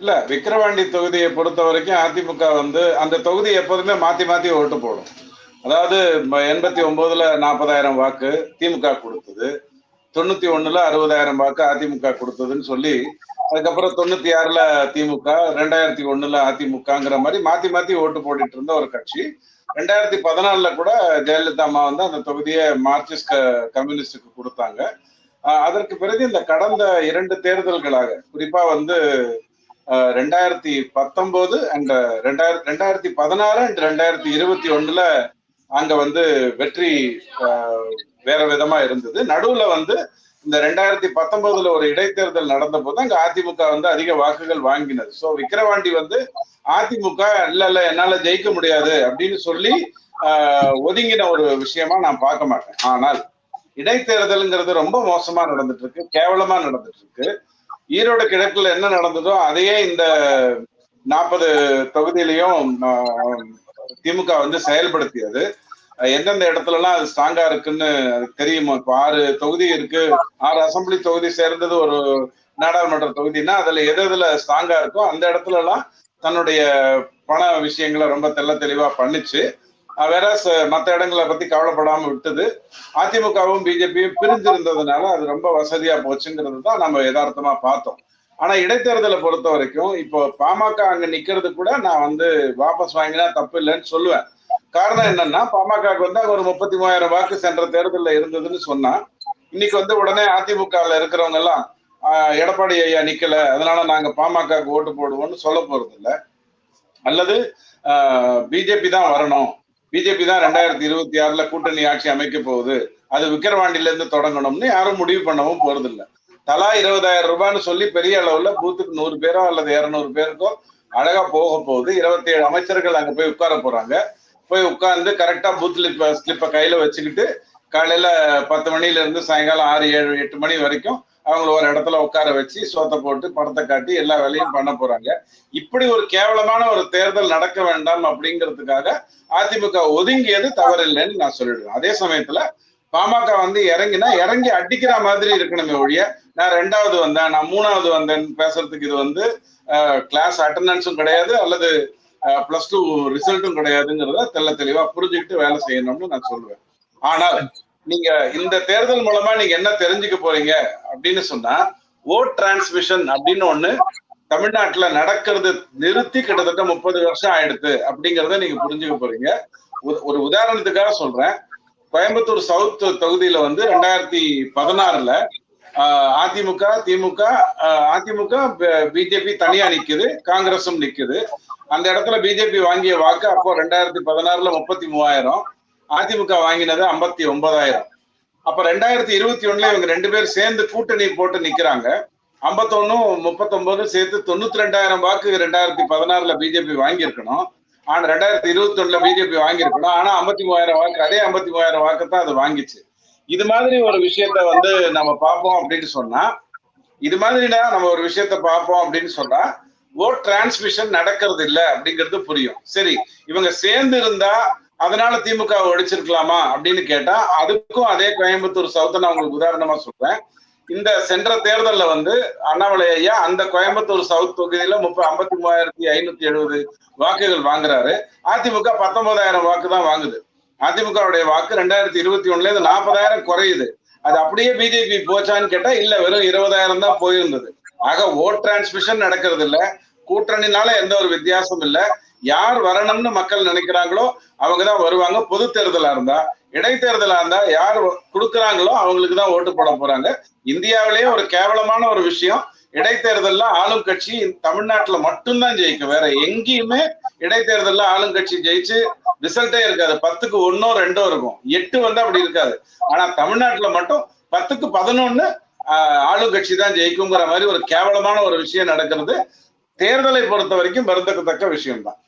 இல்ல விக்கிரவாண்டி தொகுதியை பொறுத்த வரைக்கும் அதிமுக வந்து அந்த தொகுதி எப்போதுமே மாத்தி மாத்தி ஓட்டு போடும். அதாவது எண்பத்தி ஒன்பதுல நாற்பதாயிரம் வாக்கு திமுக கொடுத்தது. தொண்ணூத்தி ஒண்ணுல அறுபதாயிரம் வாக்கு அதிமுக கொடுத்ததுன்னு சொல்லி அதுக்கப்புறம் தொண்ணூத்தி ஆறுல திமுக ரெண்டாயிரத்தி ஒண்ணுல அதிமுகங்கிற மாதிரி மாத்தி மாத்தி ஓட்டு போட்டுட்டு இருந்த ஒரு கட்சி. ரெண்டாயிரத்தி பதினாலுல கூட ஜெயலலிதா அம்மா வந்து அந்த தொகுதியை மார்க்சிஸ்ட் கம்யூனிஸ்டுக்கு கொடுத்தாங்க. அதற்கு பிறகு இந்த கடந்த இரண்டு தேர்தல்களாக குறிப்பா வந்து ரெண்டாயிரத்தி பத்தொன்பது அண்ட் ரெண்டாயிரத்தி ரெண்டாயிரத்தி பதினாறு அண்ட் ரெண்டாயிரத்தி இருபத்தி ஒண்ணுல அங்க வந்து வெற்றி வேற விதமா இருந்தது. நடுவுல வந்து இந்த ரெண்டாயிரத்தி பத்தொன்பதுல ஒரு இடைத்தேர்தல் நடந்த போது அங்க அதிமுக வந்து அதிக வாக்குகள் வாங்கினது. சோ விக்கிரவாண்டி வந்து அதிமுக இல்ல இல்ல என்னால ஜெயிக்க முடியாது அப்படின்னு சொல்லி ஆஹ் ஒதுங்கின ஒரு விஷயமா நான் பார்க்க மாட்டேன். ஆனால் இடைத்தேர்தல்ங்கிறது ரொம்ப மோசமா நடந்துட்டு இருக்கு. கேவலமா நடந்துட்டு இருக்கு. ஈரோடு கிழக்குல என்ன நடந்ததோ அதையே இந்த நாற்பது தொகுதியிலையும் திமுக வந்து செயல்படுத்தியது. எந்தெந்த இடத்துல எல்லாம் அது ஸ்ட்ராங்கா இருக்குன்னு அதுக்கு தெரியுமா? இப்போ ஆறு தொகுதி இருக்கு. ஆறு அசம்பிளி தொகுதி சேர்ந்தது ஒரு நாடாளுமன்ற தொகுதினா அதுல எது எதுல ஸ்ட்ராங்கா இருக்கோ அந்த இடத்துல எல்லாம் தன்னுடைய பண விஷயங்களை ரொம்ப தெள்ள தெளிவா பண்ணுச்சு. வேற மற்ற இடங்களை பத்தி கவலைப்படாம விட்டது. அதிமுகவும் பிஜேபியும் பிரிஞ்சிருந்ததுனால அது ரொம்ப வசதியா போச்சுங்கிறது தான் நம்ம யதார்த்தமா பார்த்தோம். ஆனா இடைத்தேர்தலை பொறுத்த வரைக்கும் இப்போ பாமக அங்க நிக்கிறது கூட நான் வந்து வாபஸ் வாங்கினா தப்பு இல்லைன்னு சொல்லுவேன். காரணம் என்னன்னா பாமகவுக்கு வந்து அங்க ஒரு முப்பத்தி மூவாயிரம் வாக்கு சென்ற தேர்தலில் இருந்ததுன்னு சொன்னா இன்னைக்கு வந்து உடனே அதிமுகல இருக்கிறவங்க எல்லாம் எடப்பாடி ஐயா நிக்கல அதனால நாங்க பாமகவுக்கு ஓட்டு போடுவோம்னு சொல்ல போறது இல்லை அல்லது பிஜேபி தான் வரணும். பிஜேபி தான் ரெண்டாயிரத்தி இருபத்தி ஆறுல கூட்டணி ஆட்சி அமைக்க போகுது. அது விக்கிரவாண்டில இருந்து தொடங்கணும்னு யாரும் முடிவு பண்ணவும் போறது இல்லை தலா இருபதாயிரம் ரூபான்னு சொல்லி பெரிய அளவுல பூத்துக்கு நூறு பேரோ அல்லது இருநூறு பேருக்கோ அழகா போக போகுது. இருபத்தி ஏழு அமைச்சர்கள் அங்க போய் உட்கார போறாங்க. போய் உட்கார்ந்து கரெக்டா பூத் ஸ்லிப்பை கையில வச்சுக்கிட்டு காலையில பத்து மணில இருந்து சாயங்காலம் ஆறு ஏழு எட்டு மணி வரைக்கும் அவங்கள ஒரு இடத்துல உட்கார வச்சு சோத்தை போட்டு படத்தை காட்டி எல்லா வேலையும் பண்ண போறாங்க. இப்படி ஒரு கேவலமான ஒரு தேர்தல் நடக்க வேண்டாம் அப்படிங்கிறதுக்காக அதிமுக ஒதுங்கியது தவறில்லைன்னு நான் சொல்லிடுவேன் அதே சமயத்துல பாமக வந்து இறங்கினா இறங்கி அடிக்கிற மாதிரி இருக்கணுமே ஒழிய நான் ரெண்டாவது வந்தேன் நான் மூணாவது வந்தேன்னு பேசுறதுக்கு இது வந்து கிளாஸ் அட்டண்டன்ஸும் கிடையாது அல்லது பிளஸ் டூ ரிசல்ட்டும் கிடையாதுங்கிறத தெல்ல தெளிவா புரிஞ்சுக்கிட்டு வேலை செய்யணும்னு நான் சொல்லுவேன். ஆனால் நீங்க இந்த தேர்தல் மூலமா நீங்க என்ன தெரிஞ்சுக்க போறீங்க அப்படின்னு சொன்னா ஓட் டிரான்ஸ்மிஷன் அப்படின்னு ஒண்ணு தமிழ்நாட்டுல நடக்கிறது நிறுத்தி கிட்டத்தட்ட முப்பது வருஷம் ஆயிடுது அப்படிங்கறத நீங்க புரிஞ்சுக்க போறீங்க. ஒரு- ஒரு உதாரணத்துக்காக சொல்றேன். கோயம்புத்தூர் சவுத் தொகுதியில வந்து ரெண்டாயிரத்தி பதினாறுல அதிமுக திமுக ஆஹ் அதிமுக பிஜேபி தனியா நிக்குது காங்கிரஸும் நிக்குது. அந்த இடத்துல பிஜேபி வாங்கிய வாக்கு அப்போ ரெண்டாயிரத்தி பதினாறுல முப்பத்தி மூவாயிரம். அதிமுக வாங்கினது ஐம்பத்தி ஒன்பதாயிரம். அப்ப ரெண்டாயிரத்தி இருபத்தி ஒண்ணுல இவங்க ரெண்டு பேரும் சேர்ந்து கூட்டணி போட்டு நிக்கிறாங்க. ஐம்பத்தொன்னும் முப்பத்தொன்பது சேர்த்து தொண்ணூத்தி ரெண்டாயிரம் வாக்கு ரெண்டாயிரத்தி பதினாறுல பிஜேபி வாங்கியிருக்கணும். ஆனா ரெண்டாயிரத்தி இருபத்தி ஒண்ணுல பிஜேபி வாங்கியிருக்கணும். ஆனா ஐம்பத்தி மூவாயிரம் வாக்கு அதே ஐம்பத்தி மூவாயிரம் வாக்கு தான் அது வாங்கிச்சு. இது மாதிரி ஒரு விஷயத்த வந்து நம்ம பார்ப்போம் அப்படின்னு சொன்னா இது மாதிரினா நம்ம ஒரு விஷயத்த பார்ப்போம் அப்படின்னு சொன்னா ஓட் டிரான்ஸ்மிஷன் நடக்கிறது இல்ல அப்படிங்கிறது புரியும். சரி இவங்க சேர்ந்து இருந்தா அதனால திமுக ஒழிச்சிருக்கலாமா அப்படின்னு கேட்டா அதுக்கும் அதே கோயம்புத்தூர் சவுத்த நான் உங்களுக்கு உதாரணமா சொல்றேன். இந்த சென்ற தேர்தலில் வந்து அண்ணாமலை ஐயா அந்த கோயம்புத்தூர் சவுத் தொகுதியில முப்ப ஐம்பத்தி மூவாயிரத்தி ஐநூத்தி எழுபது வாக்குகள் வாங்குறாரு. அதிமுக பத்தொன்பதாயிரம் வாக்கு தான் வாங்குது. அதிமுகவுடைய வாக்கு ரெண்டாயிரத்தி இருபத்தி ஒண்ணுல இருந்து நாற்பதாயிரம் குறையுது. அது அப்படியே பிஜேபி போச்சான்னு கேட்டா இல்ல வெறும் இருபதாயிரம் தான் போயிருந்தது. ஆக ஓட் டிரான்ஸ்மிஷன் நடக்கிறது இல்ல கூட்டணினால எந்த ஒரு வித்தியாசம் இல்லை. யார் வரணும்னு மக்கள் நினைக்கிறாங்களோ அவங்கதான் வருவாங்க. பொது தேர்தலா இருந்தா இடைத்தேர்தலா இருந்தா யார் கொடுக்குறாங்களோ அவங்களுக்கு தான் ஓட்டு போட போறாங்க. இந்தியாவிலேயே ஒரு கேவலமான ஒரு விஷயம் இடைத்தேர்தல்ல ஆளும் கட்சி தமிழ்நாட்டுல மட்டும்தான் ஜெயிக்கும். வேற எங்கேயுமே இடைத்தேர்தல்ல ஆளும் கட்சி ஜெயிச்சு ரிசல்ட்டே இருக்காது. பத்துக்கு ஒன்னோ ரெண்டோ இருக்கும். எட்டு வந்து அப்படி இருக்காது. ஆனா தமிழ்நாட்டுல மட்டும் பத்துக்கு பதினொன்னு ஆளும் கட்சி தான் ஜெயிக்குங்கிற மாதிரி ஒரு கேவலமான ஒரு விஷயம் நடக்கிறது. தேர்தலை பொறுத்த வரைக்கும் வருந்தக்கத்தக்க விஷயம்தான்.